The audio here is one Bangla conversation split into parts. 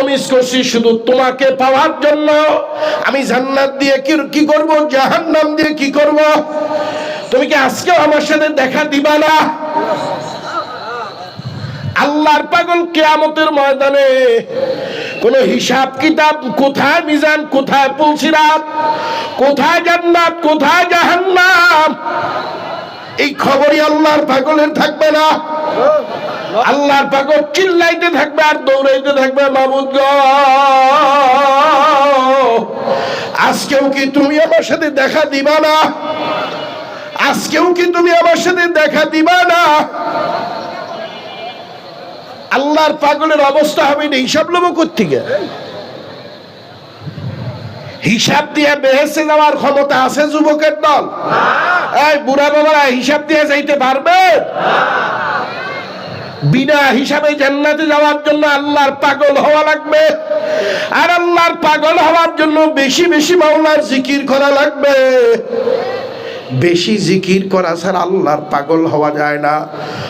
তমিজ করছি শুধু তোমাকে পাওয়ার জন্য। আমি জান্নাত দিয়ে কি কি করব? জাহান্নাম দিয়ে কি করব? তুমি কি আজকেও আমার সাথে দেখা দিবা না? আল্লাহর পাগল কেয়ামতের ময়দানে কোন হিসাব কিতাব কোথায় মিজান, কোথায় পুলসিরাত, কোথায় জান্নাত, কোথায় জাহান্নাম? এই খবরই আল্লাহর পাগলের থাকবে না। আল্লাহর পাগল চিল্লাইতে থাকবে আর দৌড়াইতে থাকবে মামুদ গ। আজকেও কি তুমি আমার সাথে দেখা দিবা না? আজকেও কি তুমি আমার সাথে দেখা দিবা না? আল্লাহর পাগলের অবস্থা হবে না হিসাব লোক কোথেকে হিসাব দিয়ে বেহেসে যাওয়ার ক্ষমতা আছে যুবকের দল? এই বুড়া বাবারা হিসাব দিয়ে যাইতে পারবে? বিনা হিসাবে জান্নাতে যাওয়ার জন্য আল্লাহর পাগল হওয়া লাগবে। আর আল্লাহর পাগল হওয়ার জন্য বেশি বেশি মাওলার জিকির করা লাগবে। বেশি জিকির করা ছাড়া আল্লাহর পাগল হওয়া যায় না।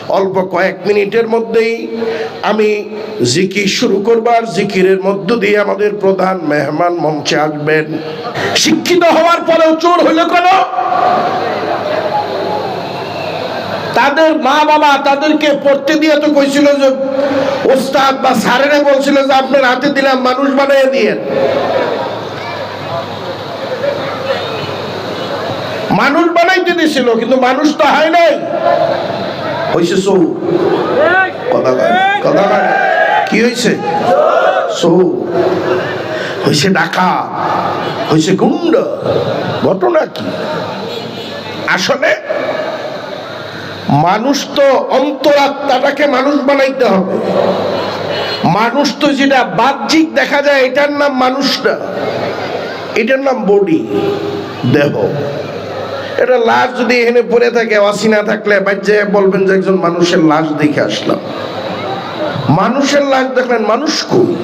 অল্প কয়েক মিনিটের মধ্যেই আমি জিকির শুরু করবার জিকিরের মধ্য দিয়ে আমাদের প্রধান মেহমান মঞ্চে আসবেন। শিক্ষিত হওয়ার পরেও চোর হইল কেন? তাদের মা বাবা তাদেরকে পড়তে দিয়ে তো কইছিল যে ওস্তাদ বা স্যারেরা বলছিল যে আপনার হাতে দিলাম, মানুষ বানিয়ে দিয়ে। মানুষ বানাইতে দিছিল, কিন্তু মানুষ তো হয় নাই। হয়েছে সৌ। কথা কথা কি হয়েছে সৌ। হয়েছে ডাকা হয়েছে গুন্ড। ঘটনা কি? আসলে মানুষ তো অন্তরাত্মাটাকে মানুষ বানাইতে হবে। মানুষ তো যেটা বাহ্যিক দেখা যায়, এটার নাম মানুষ না। এটার নাম বডি দেহ। এটা লাশ যদি এখানে পড়ে থাকে, অসিনা থাকলে বাচ্চা বলবেন যে একজন মানুষের লাশ দেখে আসলাম। মানুষের লাশ দেখলেন মানুষ কই?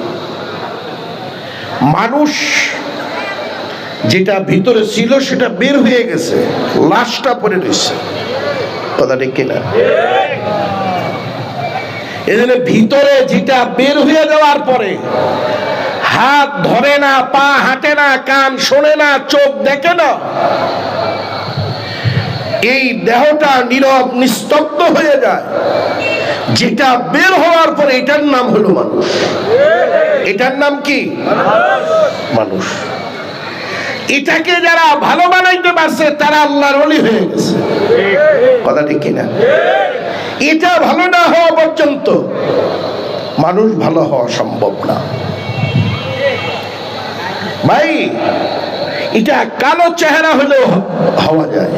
মানুষ যেটা ভিতরে ছিল সেটা বের হয়ে গেছে, লাশটা পড়ে রয়েছে। কথা ঠিক কিনা? এজন্য ভিতরে যেটা বের হয়ে যাওয়ার পরে, হাত ধরে না, পা হাঁটে না, কান শোনে না, চোখ দেখে না, এই দেহটা নীরব, নিস্তব্ধ হয়ে যায়। যেটা বের হওয়ার পরে এটার নাম হলো মানুষ। এটার নাম কি? মানুষ। এটাকে যারা ভালো বানাইতে পারছে, তারা আল্লাহর অলি হয়ে গেছে। কথা ঠিক কিনা এটা ভালো না হওয়া পর্যন্ত মানুষ ভালো হওয়া সম্ভব না। ভাই, এটা কালো চেহারা হলেও হওয়া যায়।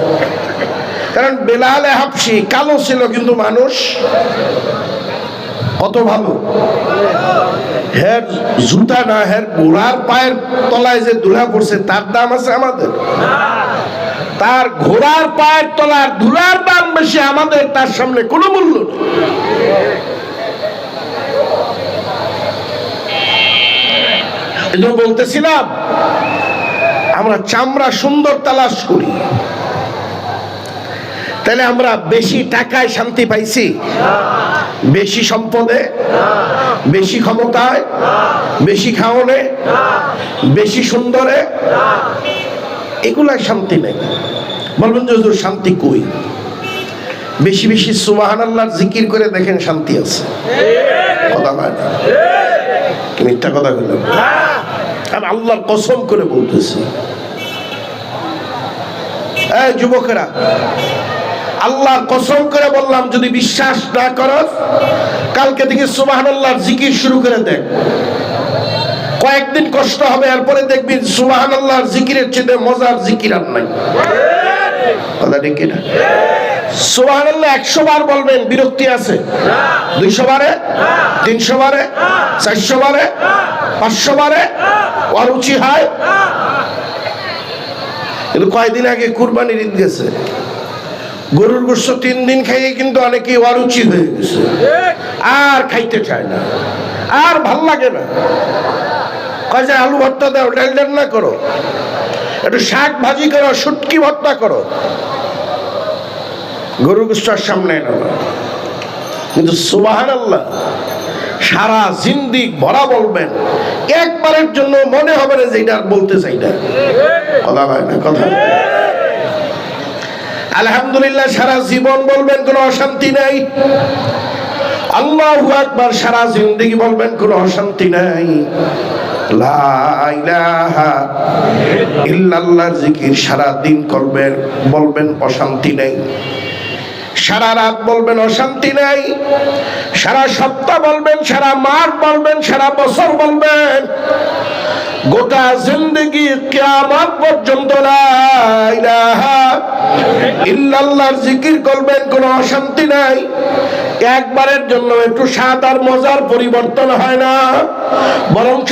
কারণ বেলালে হাফসি কালো ছিল কিন্তু মানুষ কত ভালো। হের জুতা না, হের ঘোড়ার পায়ের তলায় যে ধুলা পড়ছে, তার দাম আছে আমাদের। তার ঘোড়ার পায়ের তলার ধুলার দাম বেশি, আমাদের তার সামনে কোনো মূল্য বলতেছিলাম, আমরা চামড়া সুন্দর তালাশ করি। তাহলে আমরা বেশি টাকায় শান্তি পাইছি? বেশি সম্পদে? বেশি ক্ষমতায়? বেশি খাওয়ানে বেশি সুন্দরে? এগুলাই শান্তি নেই। বলবেন যে শান্তি কই? বেশি বেশি সুবাহান আল্লাহর জিকির করে দেখেন শান্তি আছে। মিথ্যা কথা বললাম আমি আল্লাহর কসম করে বলতেছি। যুবকেরা, আল্লাহর কসম করে বললাম, যদি বিশ্বাস না করস কালকে থেকে সুবাহান আল্লাহর জিকির শুরু করে দেখ। কয়েকদিন কষ্ট হবে, এরপরে দেখবি সুবাহান আল্লাহর জিকিরের চেয়ে মজার জিকির আর নাই। আল্লাহ একশো বার বলবেন, বিরক্তি আছে। দুইশো বারে? তিনশো বারে? চারশো বারে? পাঁচশো বারে? হয়। কিন্তু কয়দিন আগে কুরবানির ঈদ গেছে। গরুর গোস্ত তিন দিন খাইয়ে কিন্তু অনেকেই অরুচি হয়ে গেছে। আর খাইতে চায় না। আর ভালো লাগে না। আলু ভর্তা দাও, ডাল রান্না করো। একটু শাক ভাজি করো, শুটকি ভর্তা করো। গরুর গোস্ত সামনে কিন্তু সুবাহান আল্লাহ সারা জিন্দি ভরা বলবেন, একবারের জন্য মনে হবে না যে এটা বলতে চাই না। কথা হয় না, কথা আলহামদুলিল্লাহ, সারা জীবন বলবেন, কোনো অশান্তি নাই। আল্লাহ একবার সারা জিন্দগি বলবেন, কোনো অশান্তি নাই। ইল্লাল্লাহর জিকির সারা করবেন, বলবেন অশান্তি নেই। সারা রাত বলবেন অশান্তি নেই। সারা সপ্তাহ বলবেন, সারা মাস বলবেন, সারা বছর বলবেন, গোটা জিন্দগি কিয়ামত পর্যন্ত ইল্লাল্লাহর জিকির করবেন, কোনো অশান্তি নাই। একবারের জন্য একটু স্বাদ আর মজার পরিবর্তন হয় না। বরঞ্চ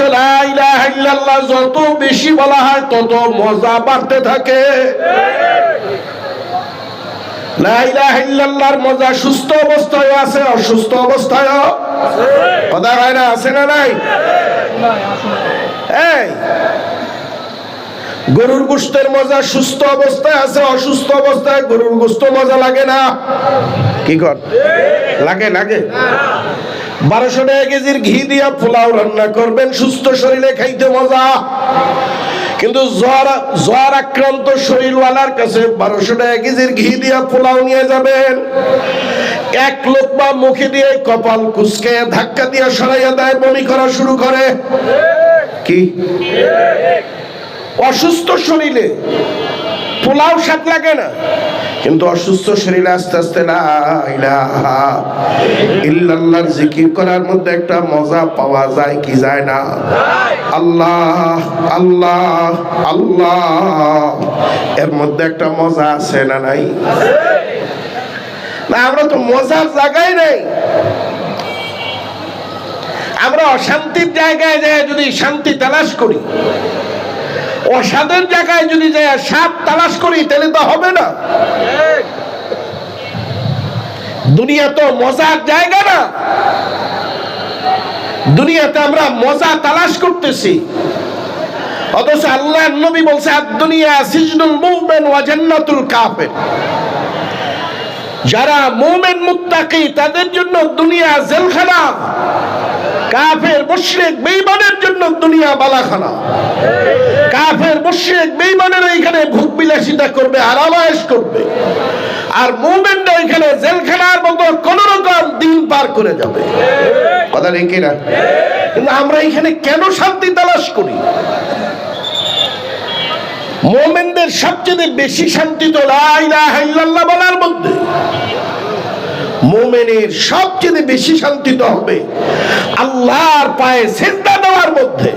যত বেশি বলা হয় তত মজা বাড়তে থাকে। মজা সুস্থ অবস্থায় আছে অসুস্থ অবস্থায় কথা হয় না আছে না নাই? এই গরুর গোস্তের মজা সুস্থ অবস্থায় আছে, অসুস্থ অবস্থায় গরুর গোস্ত মজা লাগে না। কি কর? লাগে লাগে। বারোশো টাকা কেজির ঘি দিয়া পোলাও রান্না করবেন, সুস্থ শরীরে খাইতে মজা। কিন্তু জ্বর জ্বর আক্রান্ত শরীরওয়ালার কাছে বারোশো টাকা কেজির ঘি দিয়া পোলাও নিয়ে যাবেন। এক লোক বা মুখে দিয়ে কপাল কুচকে, ধাক্কা দিয়া সরাইয়া দেয়, বমি করা শুরু করে। কি? অসুস্থ শরীরে। পোলাও স্বাদ লাগে না। কিন্তু অসুস্থ শরীরে আস্তে আস্তে ইল্লাল্লাহর জিকির করার মধ্যে একটা মজা পাওয়া যায়, কি যায় না? আল্লাহ আল্লাহ আল্লাহ। এর মধ্যে একটা মজা আছে না নাই? না, আমরা তো মজার জায়গায় নেই। আমরা অশান্তির জায়গায় যায় যদি শান্তি তালাশ করি অসাদের জায়গায় যদি যায় সাপ তালাশ করি, তাহলে তো হবে না। দুনিয়া তো মজার জায়গা না। দুনিয়াতে আমরা মজা তালাশ করতেছি। অথচ আল্লাহ নবী বলছে দুনিয়া সিজনুল মুমিন ওয়া জান্নাতুল কাফির। যারা মুমিন মুত্তাকি, তাদের জন্য দুনিয়া জেলখানা। কাফের, মুশরিক, বেঈমানের জন্য দুনিয়া বালাখানা কাফের, মুশরিক, বেঈমানের এখানে ভোগ বিলাসিতা করবে আর আরামায়েশ করবে। আর মুমিনরা এখানে জেলখানার মতো কোন রকম দিন পার করে যাবে। কথা নেই কিনা? কিন্তু আমরা এখানে কেন শান্তি তালাশ করি? মোমেনদের সবচেয়ে বেশি শান্তি তো লা ইলাহা ইল্লাল্লাহ বলার মধ্যে। মোমেনের সবচেয়ে বেশি শান্তি তো হবে। আল্লাহর পায়ে সেজদা দেওয়ার মধ্যে।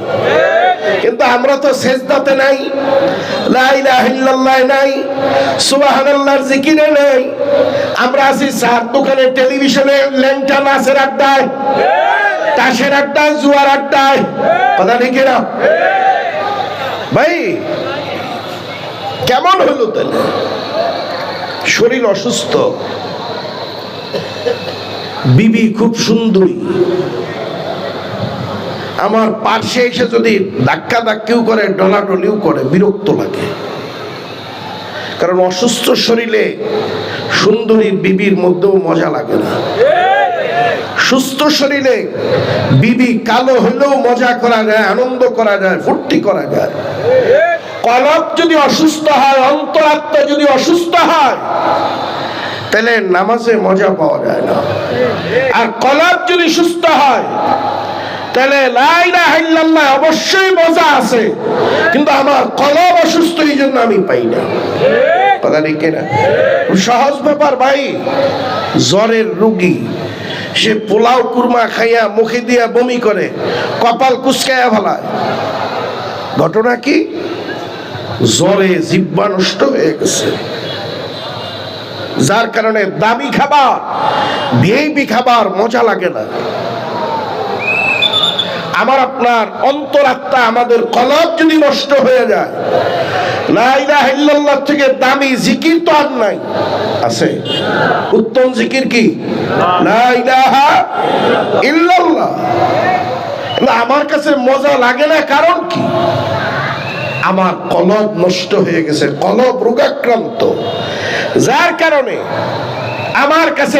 কিন্তু আমরা তো সেজদাতে নাই। নাই। সুবহানাল্লাহর জিকিরে নাই। আমরা আছি চার দোকানে টেলিভিশনে ল্যাংটা নাচের আড্ডায় তাসের আড্ডায়, জুয়ার আড্ডায়। কথা নেই কিনা? ভাই, কেমন হলো তাহলে? শরীর অসুস্থ? বিবি খুব সুন্দরী। আমার পার্শ্বে এসে যদি ধাক্কা ধাক্কিও করে, ডলাডলিও করে, বিরক্ত লাগে। কারণ অসুস্থ শরীরে সুন্দরী বিবির মধ্যেও মজা লাগে না। সুস্থ শরীরে বিবি কালো হলেও মজা করা যায়, আনন্দ করা যায়, ফুর্তি করা যায়। কলব যদি অসুস্থ হয়, অন্তরাত্মা যদি অসুস্থ হয় তাহলে নামাজে মজা পাওয়া যায় না। আর কলব যদি সুস্থ হয়, তাহলে লাইলা হাইল্লাল্লাহ অবশ্যই মজা আছে। কিন্তু আমার কলব অসুস্থ এই জন্য আমি পাই না। কথা নেই কেনা? সহজ ব্যাপার ভাই, জ্বরের রুগী, সে পোলাও কুরমা খাইয়া মুখে দিয়া বমি করে, কপাল কুচকাইয়া ফেলায়। ঘটনা কি? জ্বরে জিব্বা নষ্ট হয়ে গেছে। যার কারণে দামি খাবার ভিআইপি খাবার মজা লাগে না। আমার আপনার অন্তরাত্মা আমাদের কলব যদি নষ্ট হয়ে যায় থেকে দামি জিকির তো আর নাই। আছে। উত্তম জিকির কি? আমার কাছে মজা লাগে না, কারণ কি? আমার কলব নষ্ট হয়ে গেছে, কলব রোগাক্রান্ত। যার কারণে আমার কাছে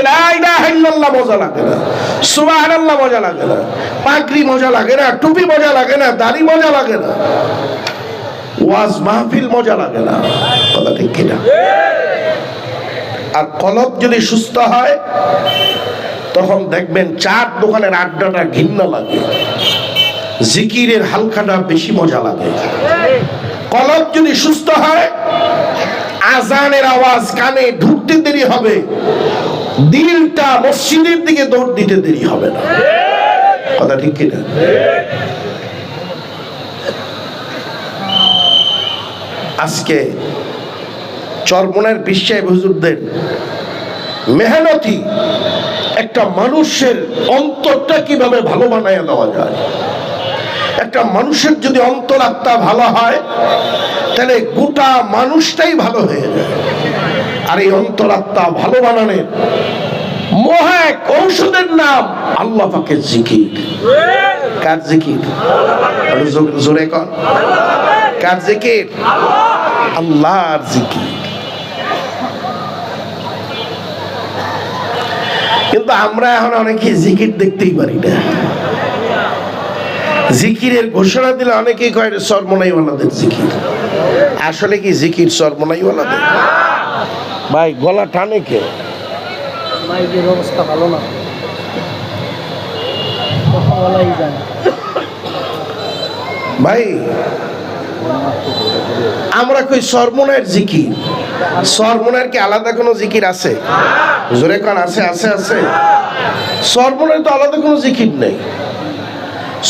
লাগে না টুপি মজা লাগে না, দাড়ি মজা লাগে না, ওয়াজ মাহফিল মজা লাগে না। কথা ঠিক কিনা? আর কলব যদি সুস্থ হয়, তখন দেখবেন চার দোকানের আড্ডাটা ঘৃণা লাগে, জিকিরের হালকাটা বেশি মজা লাগে। কলব যদি সুস্থ হয় আজানের আওয়াজ কানে ঢুকতে দেরি হবে। দিলটা মসজিদের দিকে দৌড় দিতে দেরি হবে না। কথা ঠিক কিনা? আজকে চরমনের বিশ্বায় হুজুরদের মেহনতি একটা মানুষের অন্তরটা কীভাবে ভালো বানায় দেওয়া যায়? একটা মানুষের যদি অন্তরাত্মা ভালো হয়, তাহলে গোটা মানুষটাই ভালো হয়ে যায়। আর এই অন্তরাত্মা ভালো বানানোর ঔষধের নাম আল্লাহ জিকির। কার জিকির? জোরে কর কার জিকির? আল্লাহর জিকির। কিন্তু আমরা এখন অনেকে জিকির দেখতেই পারি না। জিকিরের ঘোষণা দিলে অনেকেই কয় সরমনাইওয়ালাদের জিকির। আসলে কি জিকির সরমনাইওয়ালাদের ভাই গলা টানে কে? মাইকের অবস্থা ভালো না। ভাই আমরা কই সরমনের জিকির? সরমনের কি আলাদা কোনো জিকির আছে? জোরে কান আছে আছে আছে। সরমনের তো আলাদা কোনো জিকির নেই।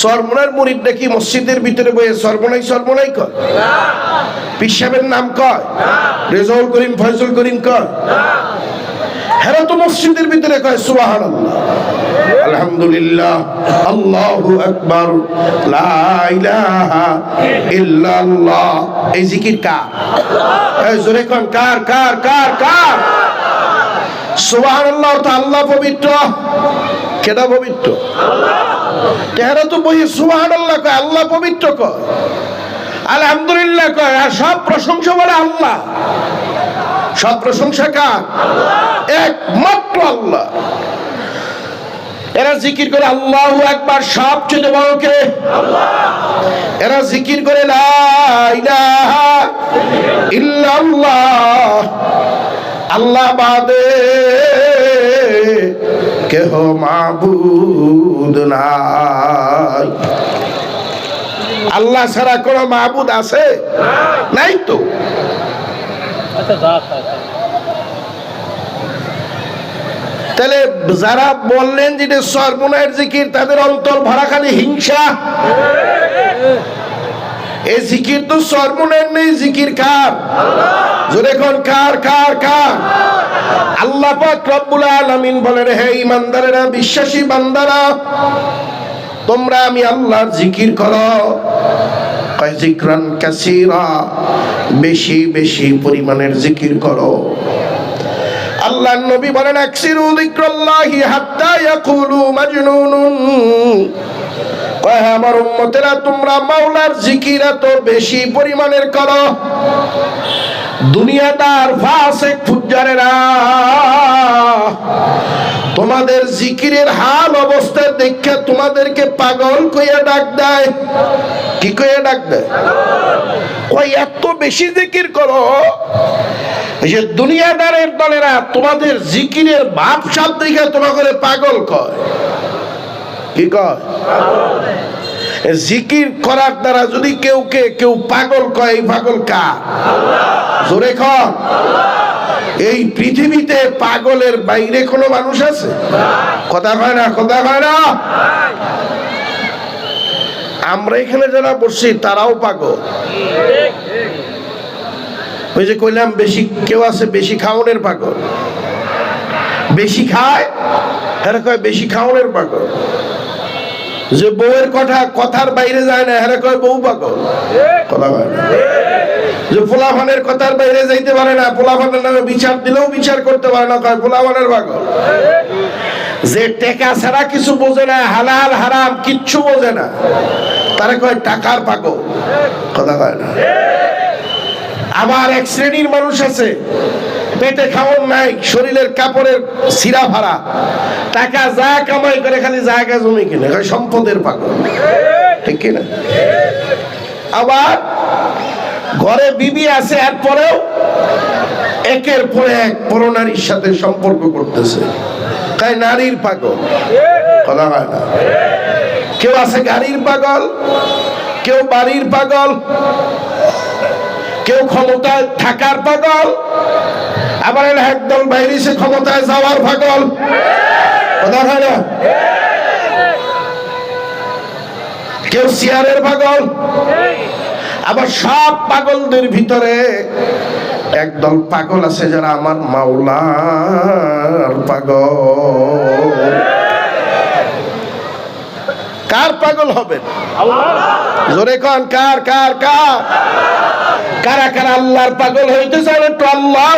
সরমনের মুরিদ নাকি মসজিদের ভিতরে বয়ে সরমনাই সরমনাই কয়? পিসাবের নাম কয়? রেজাউল করিম, ফয়জুল করিম কয়? হেরা তো মসজিদের ভিতরে কয় সুবাহান আলহামদুলিল্লাহ, আল্লাহু আকবার, লা ইলাহা ইল্লাল্লাহ। এই জিকির কার? এই জোরে কোন, কার কার কার কার? সুবহানাল্লাহ আল্লাহ পবিত্র। কেডা পবিত্র? তেহারা তো বই সুবহানাল্লাহ কয়, আল্লাহ পবিত্র কয়। আলহামদুলিল্লাহ কয়, আর সব প্রশংসা বলে আল্লাহ। সব প্রশংসা কার? একমাত্র আল্লাহ। এরা জিকির করে আল্লাহ একবার সবচেয়ে বড় কে? এরা জিকির করে ইল্লাল্লাহ। আল্লাহ বাদে কেহ মাবুদ নাই। আল্লাহ ছাড়া কোনো মাবুদ আছে? নাই তো। তাহলে যারা বললেন যে সর্বনায়ের জিকির, তাদের অন্তর ভরা খালি হিংসা। এই জিকির তো সর্বনের নেই, জিকির কার? জোরে কোন কার কার কার? আল্লাহ পাক রব্বুল আলামিন বলেন, হে ইমানদারেরা বিশ্বাসী বান্দারা, তোমরা আমি আল্লাহর জিকির করো। জিকরান কাসীরা, বেশি বেশি পরিমাণের জিকির করো। আল্লাহ নবী বলেন, আকসিরু যিকরাল্লাহি হাত্তা ইয়াকুলু মাজনুনুন। আমার তোমরা মাওলার জিকির এত বেশি পরিমাণের করো। তোমাদের জিকিরের হাল অবস্থা দেখে তোমাদেরকে পাগল কইয়া ডাক দেয়। কি কইয়া ডাক দেয়? এত বেশি জিকির করো যে দুনিয়াদারের দলেরা তোমাদের জিকিরের ভাব সাপ দেখে তোমাকে পাগল কয়। কি কয়? জিকির করার দ্বারা যদি কেউ কে, কেউ পাগল কয়, এই পাগল কা জোরে কর এই পৃথিবীতে পাগলের বাইরে কোনো মানুষ আছে? কথা কয় না, কথা কয় না। আমরা এখানে যারা বসছি, তারাও পাগল। ওই যে কইলাম, বেশি কেউ আছে, বেশি খাওয়ানোর পাগল। বেশি খায়? হ্যাঁ কয়, বেশি খাওয়ানোর পাগল। যে বউয়ের কথা, কথার বাইরে যায় না হ্যাঁ কয় বউ পাগল। যে পোলাফানের কথার বাইরে যাইতে পারে না পোলাফানের নামে বিচার দিলেও বিচার করতে পারে না, কয় পোলাফানের পাগল? যে টেকা ছাড়া কিছু বোঝে না, হালাল, হারাম, কিচ্ছু বোঝে না, তারা কয় টাকার পাগল। কথা কয় না। আবার এক শ্রেণির মানুষ আছে পেটে খাওয়ার নাই, শরীরের কাপড়ের সিরা ভাড়া। টাকা যা কামাই করে খালি জায়গা জমি কিনে সম্পদের পাগল। ঠিক কিনা? আবার ঘরে বিবি আছে, এরপরেও একের পর এক পর নারীর সাথে সম্পর্ক করতেছে। তাই নারীর পাগল। কথা হয় না। কেউ আছে গাড়ির পাগল, কেউ বাড়ির পাগল কেউ ক্ষমতায় থাকার পাগল? আবার এরা একদল বাইরে সে ক্ষমতায় যাওয়ার পাগল? কথা হয় না? কেউ চেয়ারের পাগল? আবার সব পাগলদের ভিতরে একদল পাগল আছে যারা আমার মাওলার পাগল। কার পাগল হবেন? জোরে কন কার কার কার? কারা কারা আল্লাহর পাগল হইতে চান একটু আল্লাহ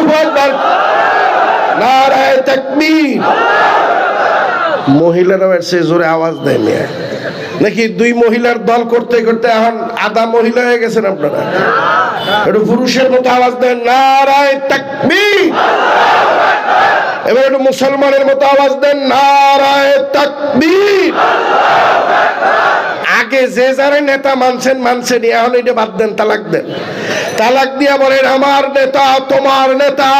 নারায় তাকবীর। মহিলারাও এর সে জোরে আওয়াজ দেয় মেয়ে। নাকি দুই মহিলার দল করতে করতে এখন আধা মহিলা হয়ে গেছেন আপনারা? একটু পুরুষের মতো আওয়াজ দেন, নারায় তাকবীর। এবার একটু মুসলমানের মতো আওয়াজ দেন, নারায় তাকবীর। আগে যে যারে নেতা মানছেন মানছেন এখন এটা বাদ দেন, তালাক দেন। তালাক দিয়া বলেন, আমার নেতা, তোমার নেতা।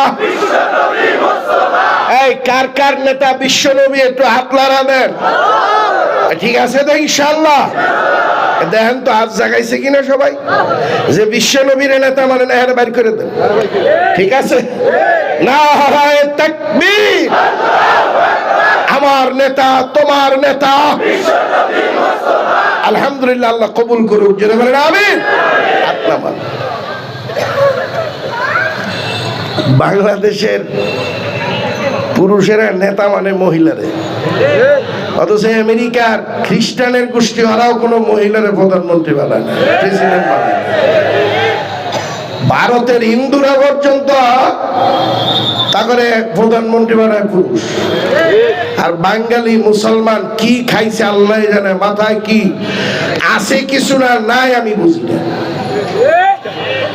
এই, কার কার নেতা? বিশ্ব নবী একটু হাত লাড়া দেন। ঠিক আছে তো ইনশাল্লাহ দেখেন তো, হাত জাগাইছে কিনা সবাই? যে বিশ্ব নবীর নেতা মানে না বাইর করে দেন। ঠিক আছে? না হারায় তাকবীর। আমার নেতা, তোমার নেতা। আলহামদুলিল্লাহ আল্লাহ কবুল করুক। যেন বলেন, আমিন। বাংলাদেশের পুরুষেরা নেতা মানে মহিলারে। অথচ আমেরিকার খ্রিস্টানের গোষ্ঠী ওরাও কোনো মহিলারে প্রধানমন্ত্রী বানায় না, প্রেসিডেন্ট বানায়। ভারতের হিন্দুরা পর্যন্ত তারপরে প্রধানমন্ত্রী বানায় পুরুষ। আর বাঙালি মুসলমান কি খাইছে আল্লাহ জানে, মাথায় কি আছে কিছু না, নাই আমি বুঝি না।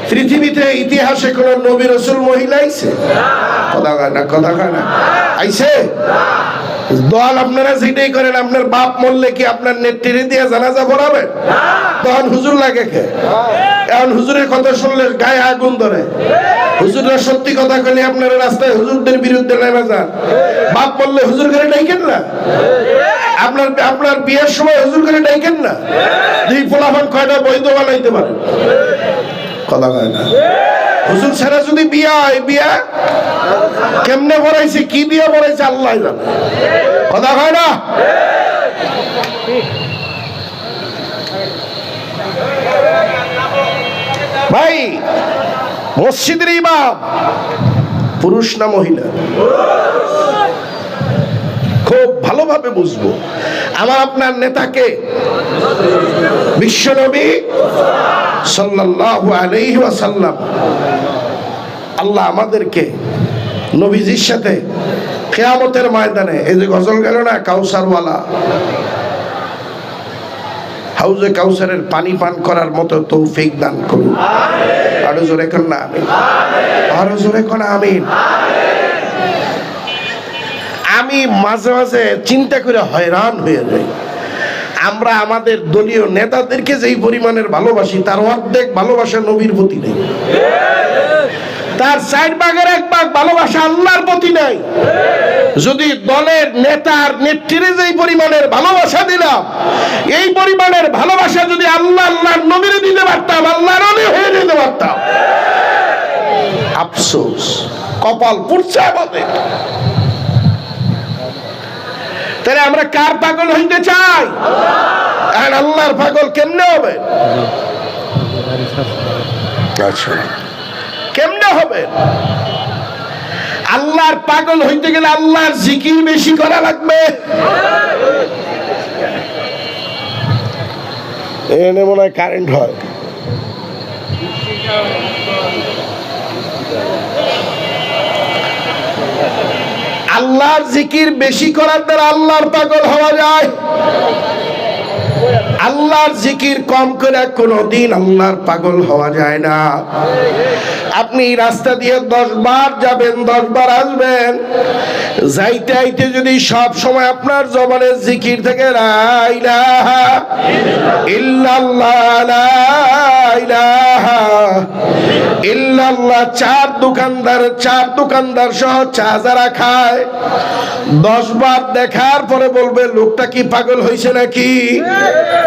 পৃথিবীতে ইতিহাসে কোন নবী রসুল মহিলা আইছে কথা কয় না, কথা কয় না। আইছে? দল আপনারা যেটাই করেন, আপনার বাপ মরলে কি আপনার নেত্রী দিয়ে জানাজা পড়াবেন তখন হুজুর লাগে কে? এখন হুজুরের কথা শুনলে গায়ে আগুন ধরে। হুজুররা সত্যি কথা কইলে আপনারা রাস্তায় হুজুরদের বিরুদ্ধে নেমে যান। বাপ বললে হুজুর করে ডাইকেন না? আপনার আপনার বিয়ের সময় হুজুর করে ডাইকেন না? দুই ফলাফল কয়টা বৈধ বানাইতে পারে? কথা কয় না। হুজুর ছাড়া যদি বিয়া হয়, বিয়া কেমনে বলাইছে কি দিয়ে বলাইছে আল্লাহ কথা কয় না? ভাই, মসজিদের ইমাম, পুরুষ না মহিলা? খুব ভালোভাবে বুঝব। আমার আপনার নেতাকে বিশ্বনবী সাল্লাল্লাহু আলাইহি ওয়াসাল্লাম আল্লাহ আমাদেরকে নবীজির সাথে কেয়ামতের ময়দানে, এই যে গজল গেল না, কাউসারওয়ালা। হাউজে কাউসারের পানি পান করার মতো তৌফিক দান করুন। আরও জোরে কর না, আমিন। আরও জোরে কর না আমিন। আমি মাঝে মাঝে চিন্তা করে হয়রান হয়ে যাই। আমরা আমাদের দলীয় নেতাদেরকে যেই পরিমাণের ভালোবাসি, তার অর্ধেক ভালোবাসা নবীর প্রতি নেই। তার চার ভাগের এক ভাগ ভালোবাসা আল্লাহর প্রতি নাই। যদি দলের নেতার নেত্রীরে যেই পরিমাণের ভালোবাসা দিলাম, এই পরিমাণের ভালোবাসা যদি আল্লাহ আল্লাহর নবীরে দিতে পারতাম, আল্লাহর অলি হয়ে দিতে পারতাম। আফসোস, কপাল পুড়ছে আমাদের। তাহলে আমরা কার পাগল হইতে চাই? আর আল্লাহর পাগল কেমনে হবে? আচ্ছা। কেমনে হবে? আল্লাহর পাগল হইতে গেলে আল্লাহর জিকির বেশি করা লাগবে। এনে মনে হয় কারেন্ট হয়। আল্লাহর জিকির বেশি করার দ্বারা আল্লাহর পাগল হওয়া যায়। আল্লাহর জিকির কম করে কোনো দিন আল্লাহর পাগল হওয়া যায় না। আপনি রাস্তা দিয়ে দশ বার যাবেন, দশ বার আসবেন। যাইতে আইতে যদি সব সময় আপনার জবানের জিকির থেকে ইল্লাল্লাহ চার দোকানদার চার দোকানদার সহ চা যারা খায়, দশ বার দেখার পরে বলবে, লোকটা কি পাগল হয়েছে নাকি?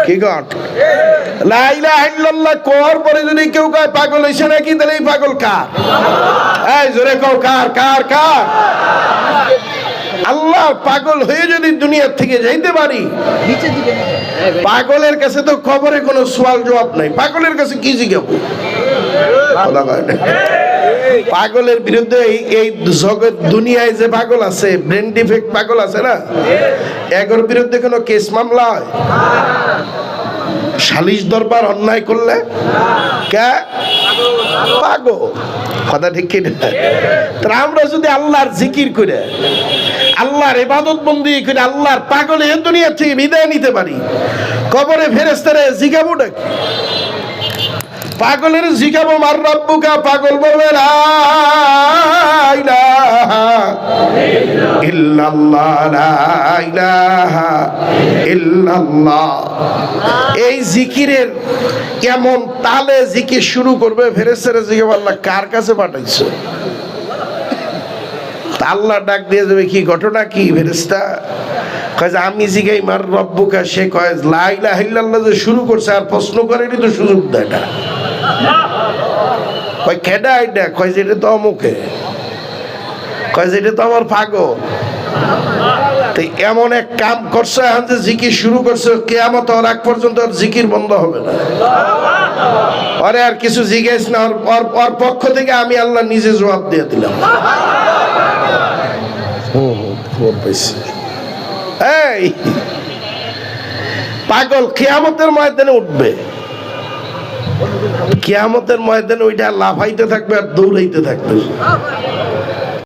কি গট পরে যদি কেউ পাগল তাহলে এই পাগল জোরে কার কার আল্লাহ পাগল হয়ে যদি দুনিয়ার থেকে যাইতে পারি, পাগলের কাছে তো খবরে কোনো সোয়াল জবাব নাই। পাগলের কাছে কি জিজ্ঞাবো পাগলের বিরুদ্ধে এই জগৎ দুনিয়ায় যে পাগল আছে ব্রেন ডিফেক্ট পাগল আছে না? এগোর বিরুদ্ধে কোনো কেস মামলা হয়? সালিশ দরবার অন্যায় করলে? কে? পাগল। কথা ঠিক কি না? তা আমরা যদি আল্লাহর জিকির করে, আল্লাহর ইবাদত বন্দি করে, আল্লাহর পাগলে এ দুনিয়া থেকে বিদায় নিতে পারি, কবরে ফেরেস্তারে জিগাবো ডাকি পাগলের জিগাবো মার রব্বুকা, পাগল বলবে এই জিকিরের কেমন তালে জিকির শুরু করবে ফেরেস্তারে জিগাবো, আল্লাহ কার কাছে পাঠাইছো? আল্লাহ ডাক দিয়ে যাবে কি ঘটনা কি ফেরেস্তা কয় যে, আমি জিগাই মার রব্বুকা, সে কয় লাইলা হিল্লাল্লাহ যে শুরু করছে, আর প্রশ্ন করেনি তো সুযোগ দেয় আইডা কয়, যে এটা তো অমুকে। কয়, যে এটা তো আমার পাগল। তো এমন এক কাম করছে, এখন যে জিকির শুরু করছে, কেয়ামত হওয়ার আগ পর্যন্ত আর জিকির বন্ধ হবে না। পরে আর কিছু জিজ্ঞেস না, ওর- ওর ওর পক্ষ থেকে আমি আল্লাহ নিজে জবাব দিয়ে দিলাম। হুম। এই, পাগল, কেয়ামতের ময়দানে উঠবে। কেয়ামতের ময়দানে ওইটা লাফাইতে থাকবে আর দৌড়াইতে থাকবে।